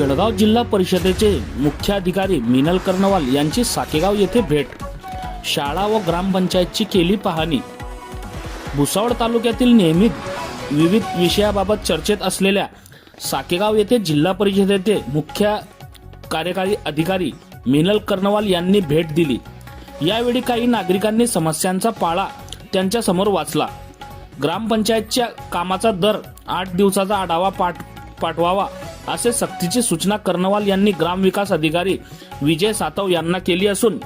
जळगाव जिल्हा परिषदेचे मुख्याधिकारी मिनल कर्नवाल यांची साकेगाव येथे भेट. शाळा व ग्रामपंचायतची केली पाहणी. भुसावळ तालुक्यातील नियमित विविध विषयाबाबत चर्चेत असलेल्या साकेगाव येथे जिल्हा परिषदेचे मुख्य कार्यकारी अधिकारी मिनल कर्नवाल यांनी भेट दिली. यावेळी काही नागरिकांनी समस्यांचा पाळा त्यांच्यासमोर वाचला. ग्रामपंचायतच्या कामाचा दर आठ दिवसाचा आढावा पाठ पाठवावा. असे सक्तीची सूचना कर्नवाल यांनी ग्रामविकास अधिकारी विजय सातव यांना केली असून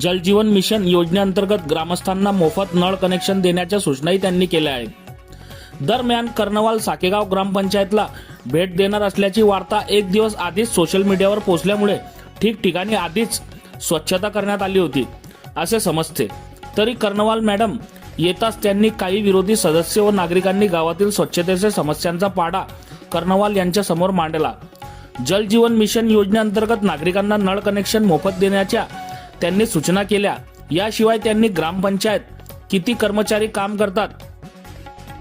जलजीवन मिशन योजनेअंतर्गत ग्रामस्थांना मोफत नळ कनेक्शन देण्याच्या सूचनाही त्यांनी केल्या आहेत. दरम्यान कर्नवाल साकेगाव ग्रामपंचायतला भेट देणार असल्याची वार्ता एक दिवस आधीच सोशल मीडियावर पोहोचल्यामुळे ठिकठिकाणी आधीच स्वच्छता करण्यात आली होती असे समजते. तरी कर्नवाल मॅडम येताच त्यांनी काही विरोधी सदस्य व नागरिकांनी गावातील स्वच्छतेच्या समस्यांचा पाडा कर्नवाल यांच्या समोर मांडला. जल जीवन मिशन योजनेअंतर्गत नागरिकांना नळ कनेक्शन मोफत देण्याच्या त्यांनी सूचना केल्या. याशिवाय त्यांनी ग्रामपंचायत किती कर्मचारी काम करतात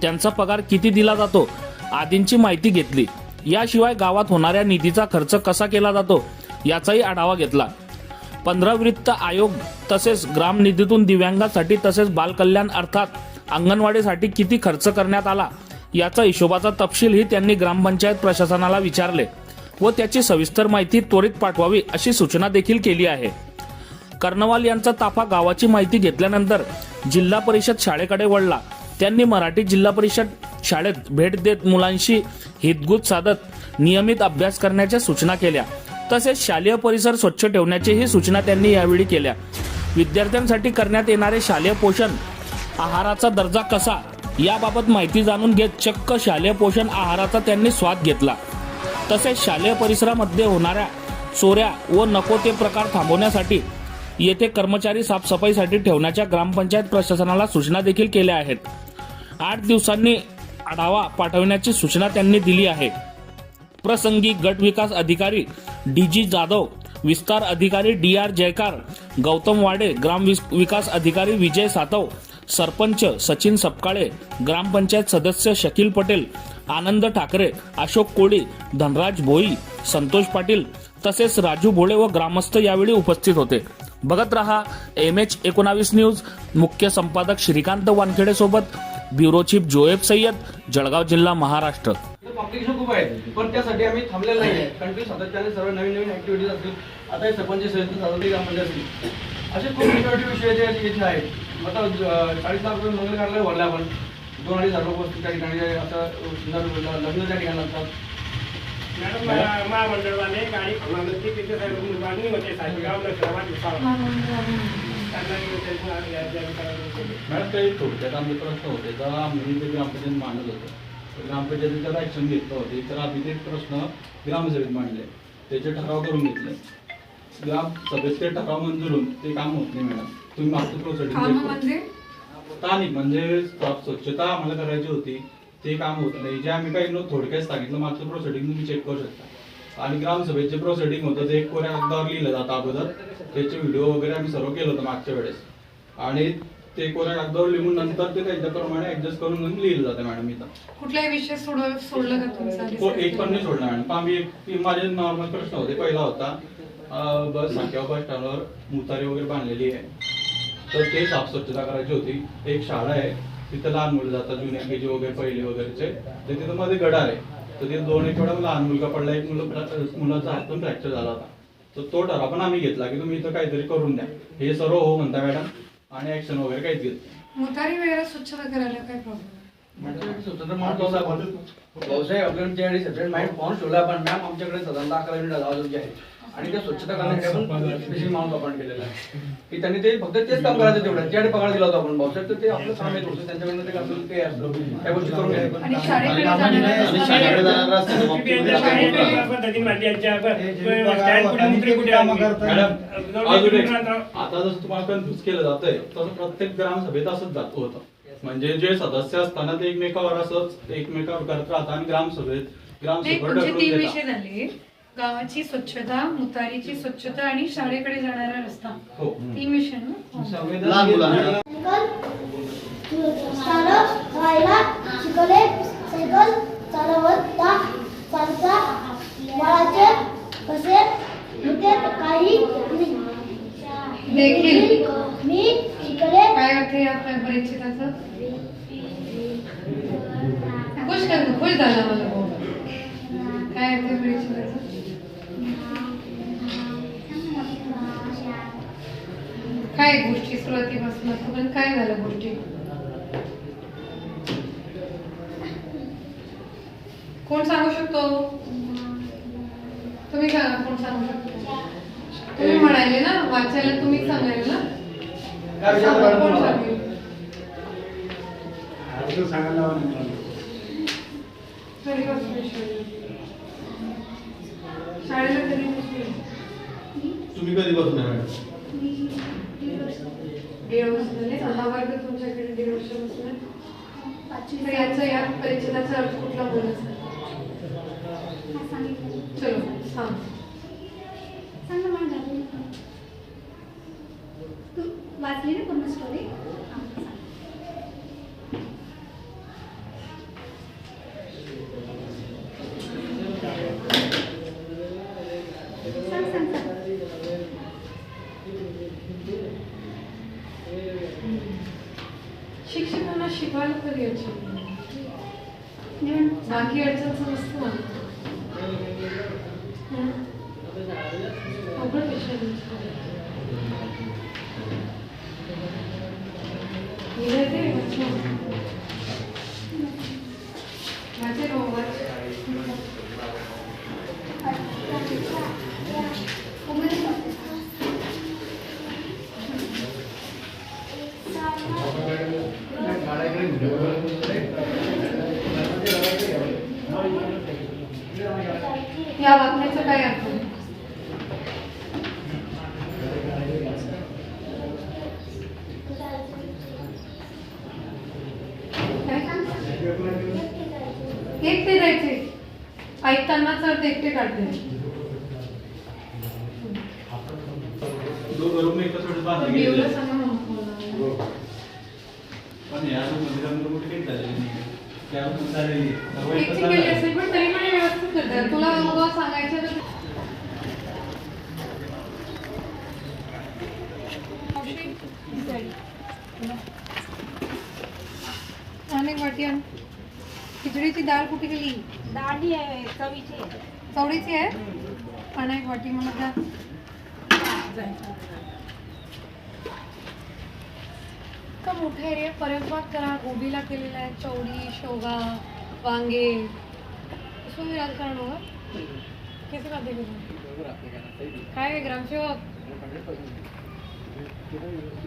त्यांचा पगार किती दिला जातो आदींची माहिती घेतली. याशिवाय गावात होणाऱ्या निधीचा खर्च कसा केला जातो याचाही आढावा घेतला. पंधरा वित्त आयोग तसेच ग्राम निधीतून दिव्यांगासाठी तसेच बालकल्याण अर्थात अंगणवाडीसाठी किती खर्च करण्यात आला याचा हिशोबाचा तपशीलही त्यांनी ग्रामपंचायत प्रशासनाला विचारले व त्याची सविस्तर माहिती त्वरित पाठवावी अशी सूचना देखील केली आहे. कर्नवाल यांचा ताफा गावाची माहिती घेतल्यानंतर जिल्हा परिषद शाळेकडे वळला. त्यांनी मराठी जिल्हा परिषद शाळेत भेट देत मुलांशी हितगुज साधत नियमित अभ्यास करण्याच्या सूचना केल्या. तसेच शालेय परिसर स्वच्छ ठेवण्याचीही सूचना त्यांनी यावेळी केल्या. विद्यार्थ्यांसाठी करण्यात येणारे शालेय पोषण आहाराचा दर्जा कसा याबाबत माहिती जाणून घेत चक्क शालेय पोषण आहाराचा त्यांनी स्वाद घेतला. तसेच शालेय परिसरामध्ये होणाऱ्या चोऱ्या व नको ते प्रकार थांबवण्यासाठी येथे कर्मचारी साफसफाईसाठी ठेवण्याच्या ग्रामपंचायत प्रशासनाला सूचना देखील केल्या आहेत. आठ दिवसांनी आढावा पाठवण्याची सूचना त्यांनी दिली आहे. प्रसंगी गट विकास अधिकारी डी जी जाधव विस्तार अधिकारी डी आर जयकार गौतम वाडे ग्राम विकास अधिकारी विजय सातव सरपंच सचिन सपकाळे ग्रामपंचायत सदस्य शकील पटेल आनंद ठाकरे अशोक कोळी धनराज भोई संतोष पाटील तसेच राजू भोळे व ग्रामस्थ यावेळी उपस्थित होते. बघत रहा एम एच एकोणावीस न्यूज. मुख्य संपादक श्रीकांत वानखेडे सोबत ब्युरो चीफ जोएब सय्यद जळगाव जिल्हा महाराष्ट्र. कॉम्पिटिशन खूप आहे पण त्यासाठी आम्ही थांबलेलं नाही. आहे कंटिन्यू सातत्याने सर्व नवीन नवीन ऍक्टिव्हिटीज असतील. आता हे सरपंच सदस्य साधारण ग्रामपंचायत असतील. असे खूप इनोव्हेटिव्ह विषय जे इथे आहेत आता चाळीस लाख रुपये मंगल कार्यालय भरले आपण. दोन अडीच हजार रुपये असतील त्या ठिकाणी जे आता अं, सुंदर लग्न त्या ठिकाणी असतात. मॅडम मा- महामंडळाने गाडी तिथे साहेब मागणी होते विसावा मॅडम काही थोडक्यात आमचे प्रश्न होते. जेव्हा आम्ही ते ग्रामपंचायत मांडत होतो तर ग्रामपंचायतीने त्याला ऍक्शन घेतलं होते तर आम्ही ते प्रश्न ग्रामसभेत मांडले. त्याचे ठराव करून घेतले. ग्राम सभेत ते ठराव मंजूर होऊन ते काम होत नाही मॅडम. तुम्ही मागचं कामं म्हणजे? म्हणजे स्वच्छता आम्हाला करायची होती. ते काम होत नाही. जे आम्ही काही थोडक्यात सांगितलं मागचं प्रोसिडिंग तुम्ही चेक करू शकता. आणि ग्रामसभेचे प्रोसिडिंग होतं ते एक कोऱ्या कागदावर लिहिलं जातं अगोदर. त्याचे व्हिडिओ वगैरे आम्ही सर्व केलं होतं मागच्या वेळेस. आणि ते कोऱ्या कागदावर लिहून नंतर ते त्यांच्याप्रमाणे ऍडजस्ट करून लिहिलं जातं मॅडम इथं. कुठलाही विषय सोडव सोडला का तुमचा? हो एक पण नाही सोडला मॅडम. पण आम्ही एक- माझे नॉर्मल प्रश्न होते. पहिला होता अं, बस साख्या बस स्टँडवर मुतारी वगैरे बांधलेली आहे. तर ते साफ स्वच्छता करायची होती. एक शाळा आहे. तिथं लहान मुलं जातात जुन्या के जी वगैरे पहिले वगैरेचे. तर तिथं मध्ये गडार आहे. तर तिथे दोन एक वेळा लहान मुलगा पडला. एक मुलं मुलाचा हात पण फ्रॅक्चर झाला होता. तर तो ठराव पण आम्ही घेतला की तुम्ही इथं काहीतरी करून द्या. हे सर्व हो म्हणता मॅडम. आणि ऍक्शन वगैरे काहीच घेत नाही. मुतारी वगैरे स्वच्छता करायला काय प्रॉब्लेम व्यवसाय आपल्याकडे ज्यावेळी सेपरेट माइंड पाहून ठेवला आपण मॅम आमच्याकडे साधारणतः अकरा मिनिट आवाज आहे. आणि त्या स्वच्छता करण्यासाठी स्पेशल माणूस आपण केलेला आहे. की त्यांनी ते फक्त तेच काम करायचं तेवढं. ज्याकडे पगार दिला होता आपण भाऊसाहेब तर ते आपलं काम येत होतं त्यांच्याकडनं ते काम ते असतं. त्या गोष्टी करून. आता जसं तुम्हाला कन्फ्युज केलं जातंय तसं प्रत्येक ग्रामसभेत असंच जात होतं. म्हणजे जे सदस्य असताना ते एकमेकावर असंच एकमेकावर करत राहतात आणि ग्रामसभेत ग्रामसभेवर ढकलून देतात. विषय गावाची स्वच्छता मुतारीची स्वच्छता आणि शाळेकडे जाणारा रस्ता. हो. तीन विषय ना हो. लहान मुलांना चालत राहायला शिकवले सायकल चालवता चालता बाळाचे कसे होते काही नाही. देखील. मी शिकले काय अर्थ आहे या खुश कर खुश झाला मला. भाऊ. काय अर्थ आहे परिच्छेदाचं? काय गोष्टी? सुरुवातीपासून आतापर्यंत काय झालं गोष्टी? कोण सांगू शकतो? तुम्ही का कोण सांगू शकतो? तुम्ही म्हणाले ना वाचायला तुम्ही सांगायला ना. सांगा, कोण? सांगेल? शाळेला कधी? तुम्ही कधी बसून आहे मॅडम दीड वर्ष झाले हा वर्ग तुमच्याकडे दीड वर्ष बसलाय तर याचा या परिच्छेदाचा अर्थ कुठला बोलायचा चलो सांग तू वाचली ना पूर्ण स्टोरी सांग सांग सांग शिक्षकांना शिकवायला कधी अडचण बाकी अडचण समजतो मला अवघड विषय आहे तुमचा. लिहायचंय वाचन. वाचेल हो, वाच. या वाक्याचा काय अर्थ आहे? काय? एकटे जायचे ऐकतानाच अर्थ एकटे काढते. बांधले गेले ना मला. पण या रूममध्ये रंग कुठे काही झालेले नाही. त्यावर सारे एकटी केली असेल पण तरी पण हे व्यवस्थित करतात तुला सांगायचं तर आणि वाटी आण. खिचडीची डाळ कुठे गेली? दाढी आहे चवीची आहे. चवडीची आहे? आणि एक वाटी द्या. का मोठा एरिया परसबाग करा. गोबीला केलेला आहे चवडी शेवगा वांगे. इसमें भी राजकारण होगा कैसे करेंगे काय आहे ग्रामसेवक?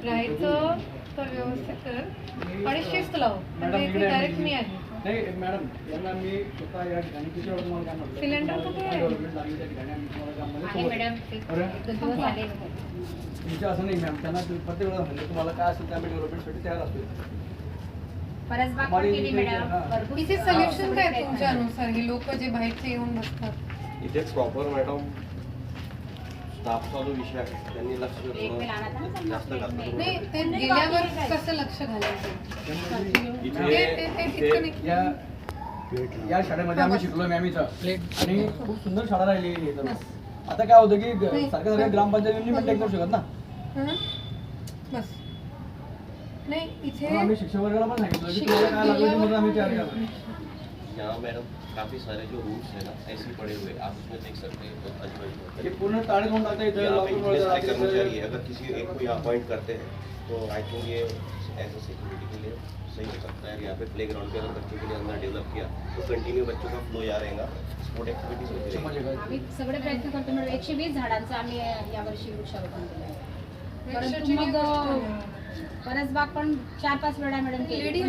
राहायचं तर व्यवस्थित कर. आणि शिस्त लाव. म्हणजे डायरेक्ट मी आहे. नाही मॅडम यांना मी स्वतः या ठिकाणी किती वेळा तुम्हाला काय म्हटलं सिलेंडर कुठे आहे? डेव्हलपमेंट लागली त्या ठिकाणी आम्ही तुम्हाला कामामध्ये आहे सोबत मॅडम. आहे. एक- बरं? एक दोन दिवस आले. तुमचं असं नाही मॅम. त्यांना ते प्रत्येक वेळा म्हणलं तुम्हाला काय असेल डेव्हलपमेंटसाठी तयार असतो इथे- सोल्युशन काय तुमच्या. अनुसार? हे लोक जे बाहेरचे येऊन बसतात. इथे प्रॉपर मॅडम. विषय आहे त्यांनी लक्ष थोडं जास्त घातलं ते गेल्यावर? कसं घालायचं? इथे ते ते तितकं नाही. या या शाळेमध्ये आम्ही शिकलो मॅम इथं. आणि खूप सुंदर शाळा राहिलेली आहे इथं. आता काय होतं की ग-. सारख्या सारख्या ग्रामपंचायतींनी पण टेक करू शकत ना. हं? बस. नाही म्हणून इथे आम्ही शिक्षक वर्गाला पण सांगितलं की तुम्हाला काय लागलं ते म्हणून आम्ही तयार करणार मैडम. काफ़ी सारे जो रूल्स है ना ऐसे पड़े हुए आप उसमें देख सकते हैं बहुत हे। पूर्ण लॉकडाऊन इतने कर्मचारी है? अगर किसी एक को यहाँ अपॉइंट करते हैं तो आई थिंक ये एज ए सिक्योरिटी के लिए सही हो सकता है। यहाँ पे प्ले ग्राउंड पे अगर बच्चों के लिए अंदर डेवलप किया तो कंटिन्यू बच्चों का फ्लो यहाँ रहेगा। स्पोर्ट एक्टिविटीज़ होती का? आम्ही सगळे प्रयत्न करतो मॅडम एकशे वीस झाडांचं आम्ही यावर्षी वृक्षारोपण केलं आहे. परंतु मग. परसबाग पण चार पाच वेळा मॅडम केली.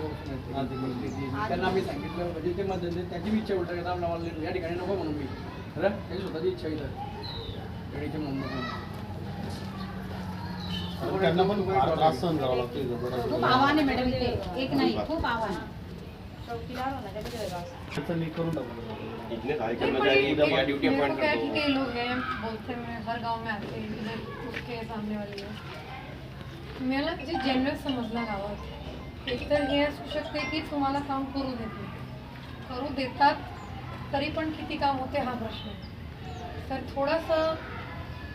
त्यांना आम्ही सांगितलं म्हणजे ते मध्ये त्याची इच्छा उलटा घेता आम्हाला या ठिकाणी नको म्हणून मी खरं त्याची स्वतःची इच्छा इथं वेळीचे म्हणून त्यांना पण त्रास सहन करावा लागतो खूप आव्हान आहे मॅडम इथे एक नाही खूप आव्हान ड्यूटी अपॉइंट क्या कर कि दो कई लोग हैं बोलते हैं हर गाँव में आते हैं इधर उसके सामने वाली है मला जे जनरल समजला गावात एक तर हे असू शकते की तुम्हाला काम करू देते करू देतात तरी पण किती काम होते हा प्रश्न तर थोडंसं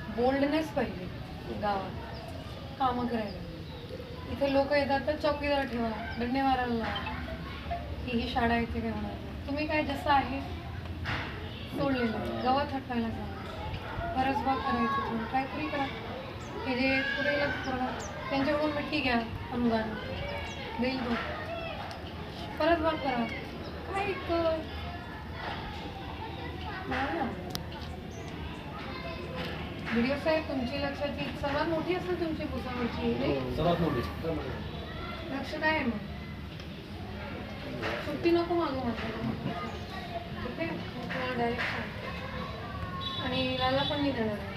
बोल्डनेस पाहिजे गावात. कामं करायला. इथे लोक येतात तर चौकीदार ठेवा दंडे मारायला लावा ही ही शाळा इथे काय होणार तुम्ही काय जसं आहे सोडलेलं गवत गावात हटवायला जा. परसबाग करायचं तुम्ही. काहीतरी करा. हे जे पुढे त्यांच्याकडून मिठी घ्या अनुदान. देईल तो परसबाग करा काय एक व्हिडिओ साहेब तुमची लक्षाची सर्वात मोठी असेल तुमची भुसावळची. नाही? सर्वात मोठी. लक्ष काय आहे मग? सुट्टी नको मागू माझ्या ठीक आहे? डायरेक्ट आणि लाला पण नाही देणार आहे.